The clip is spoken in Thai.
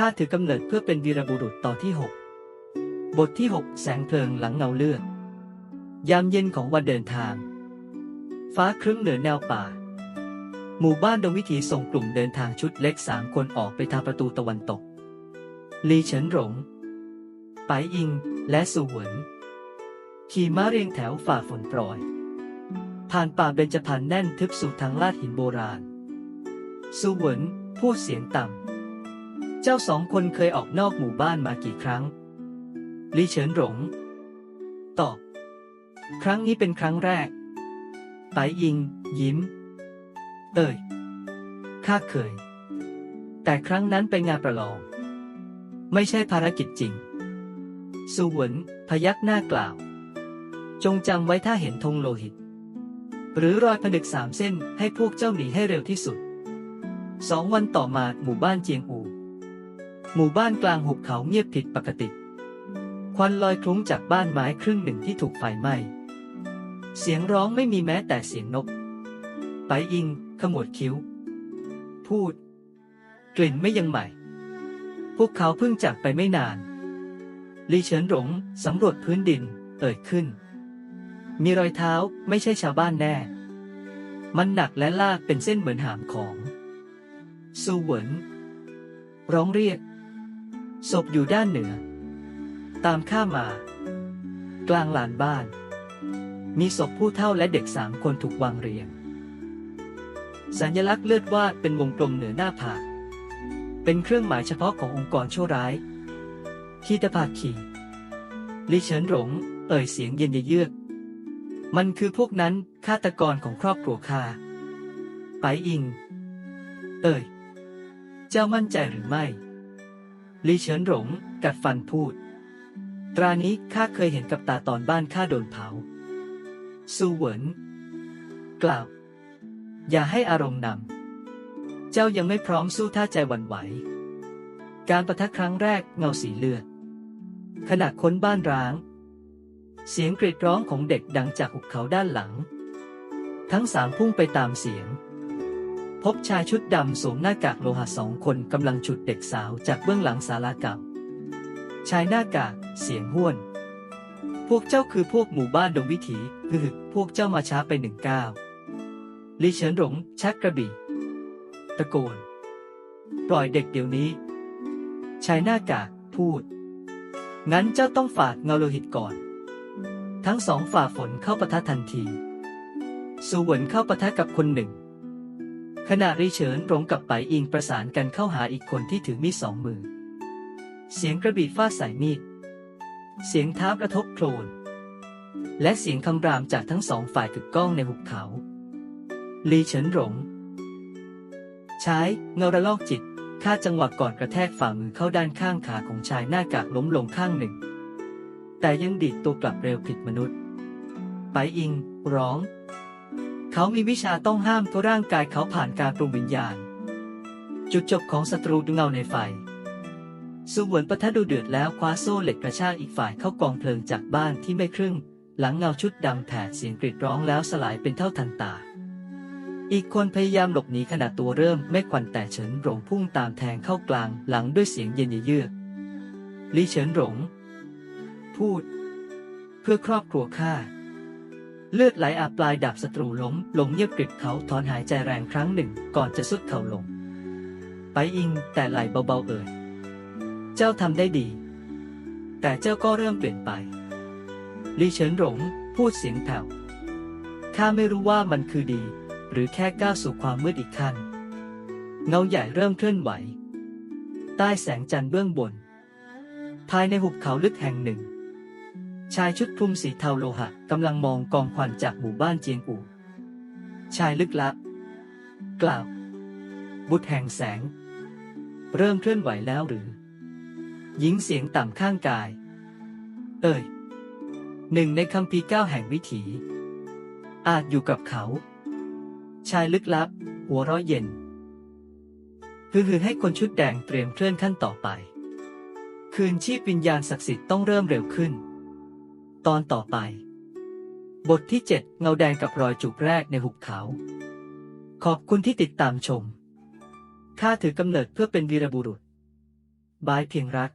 ข้าถือกำเนิดเพื่อเป็นวีรบุรุษต่อที่ 6 บทที่ 6 แสงเพลิงหลังเงาเลือด ยามเย็นของวันเดินทาง ฟ้าครึ้มเหนือแนวป่า หมู่บ้านดงวิถีส่งกลุ่มเดินทางชุดเล็กสามคนออกไปทางประตูตะวันตก ลีเฉินหลงไปอิง และสุเหวินขี่ม้าเรียงแถวฝ่าฝนโปรยผ่านป่าเบญจพรรณแน่นทึบสู่ทางลาดหินโบราณ สุเหวินพูดเสียงต่ำ เจ้าสองคนเคยออกนอกหมู่บ้านมากี่ครั้ง ลีเฉินหลง ตอบ ครั้งนี้เป็นครั้งแรกไปอิง ยิ้ม เอ่ย ข้าเคย แต่ครั้งนั้นเป็นงานประลอง ไม่ใช่ภารกิจจริง สุเหวินพยักหน้ากล่าว จงจำไว้ถ้าเห็นธงโลหิต หรือรอยผนึกสามเส้นให้พวกเจ้าหนีให้เร็วที่สุด สองวันต่อมาหมู่บ้านเจียงอู หมู่บ้านกลางหุบเขาเงียบผิดปกติ ควันลอยคลุ้งจากบ้านไม้ครึ่งหนึ่งที่ถูกไฟไหม้ เสียงร้องไม่มีแม้แต่เสียงนก ไปอิง ขมวดคิ้ว พูด กลิ่นไม่ยังใหม่ พวกเขาเพิ่งจากไปไม่นาน ลีเฉินหลงสำรวจพื้นดิน เอ่ยขึ้น มีรอยเท้าไม่ใช่ชาวบ้านแน่ มันหนักและลากเป็นเส้นเหมือนหามของซูเหวินร้องเรียก ศพอยู่ด้านเหนือ ตามข้ามา กลางลานบ้าน มีศพผู้เฒ่าและเด็กสามคนถูกวางเรียง สัญลักษณ์เลือดวาดเป็นวงกลมเหนือหน้าผากเป็นเครื่องหมายเฉพาะขององค์กรชั่วร้ายคีตภาคีลิเฉินหลง เอ่ยเสียงเย็นเยือก มันคือพวกนั้นฆาตกรของครอบครัวข้าไปอิง เอ่ย เจ้ามั่นใจหรือไม่ ลีเฉินหลง กัดฟันพูด ตรานี้ข้าเคยเห็นกับตาตอนบ้านข้าโดนเผาซูเหวินกล่าว อย่าให้อารมณ์นำ เจ้ายังไม่พร้อมสู้ถ้าใจหวั่นไหว การประทักครั้งแรกเงาสีเลือด ขณะค้นบ้านร้าง เสียงกรีดร้องของเด็กดังจากหุบเขาด้านหลัง ทั้งสามพุ่งไปตามเสียง พบชายชุดดำสวมหน้ากากโลหะสองคนกำลังฉุดเด็กสาวจากเบื้องหลังศาลาเก่าชายหน้ากาก เสียงห้วน พวกเจ้าคือพวกหมู่บ้านดงวิถีคือพวกเจ้ามาช้าไปหนึ่งก้าวลีเฉินหลงชักกระบี่ ตะโกน ปล่อยเด็กเดี๋ยวนี้ ชายหน้ากาก พูด งั้นเจ้าต้องฝาดเงาโลหิตก่อน ทั้งสองฝ่าฝนเข้าปะทะทันที สูเหวินเข้าปะทะกับคนหนึ่ง ขณะรีเฉินหลงกับไปอิงประสานกันเข้าหาอีกคนที่ถือมีดสองมือ เสียงกระบี่ฟาดใส่มีด เสียงเท้ากระทบโคลน และเสียงคำรามจากทั้งสองฝ่ายกึกก้องในหุบเขาลีเฉินหลงใช้เงาระลอกจิตคาจังหวะก่อนกระแทกฝ่ามือเข้าด้านข้างขาของชายหน้ากากล้มลงข้างหนึ่ง แต่ยังดีดตัวกลับเร็วผิดมนุษย์ ไปอิง ร้อง เขามีวิชาต้องห้ามเพราะร่างกายเขาผ่านการปรุงวิญญาณ จุดจบของศัตรูดูเงาในไฟสุเหวินปะทะดูเดือดแล้วคว้าโซ่เหล็กกระชากอีกฝ่ายเข้ากองเพลิงจากบ้านที่ไม่ครึ่ง หลังเงาชุดดำแผดเสียงกรีดร้องแล้วสลายเป็นเท่าทันตา อีกคนพยายามหลบหนีขณะตัวเริ่มไม่ควันแต่เฉินหลงพุ่งตามแทงเข้ากลางหลังด้วยเสียงเย็นเยือกลีเฉินหลงพูด เพื่อครอบครัวข้า เลือดไหลอาบปลายดาบศัตรูล้มลงเงียบกริบเขาถอนหายใจแรงครั้งหนึ่ง ก่อนจะสุดเข่าลง ไปอิงแต่ไหลเบาๆเอ่ย เจ้าทำได้ดี แต่เจ้าก็เริ่มเปลี่ยนไป ลีเฉินหลงพูดเสียงแผ่วข้าไม่รู้ว่ามันคือดี หรือแค่ก้าวสู่ความมืดอีกขั้น เงาใหญ่เริ่มเคลื่อนไหว ใต้แสงจันทร์เบื้องบน ภายในหุบเขาลึกแห่งหนึ่ง ชายชุดคลุมสีเทาโลหะกำลังมองกองควันจากหมู่บ้านเจียงอู่ ชายลึกลับ กล่าว บุตรแห่งแสง เริ่มเคลื่อนไหวแล้วหรือ หญิงเสียงต่ำข้างกาย เอ่ย หนึ่งในคำพีเก้าแห่งวิถี อาจอยู่กับเขา ชายลึกลับ หัวร้อยเย็นคือคือให้คนชุดแดงเตรียมเคลื่อนขั้นต่อไป คืนชีพวิญญาณศักดิ์สิทธิ์ต้องเริ่มเร็วขึ้น ตอนต่อไป บทที่ 7 เงาแดงกับรอยจูบแรกในหุบเขา ขอบคุณที่ติดตามชม ข้าถือกำเนิดเพื่อเป็นวีรบุรุษ บายเพียงรัก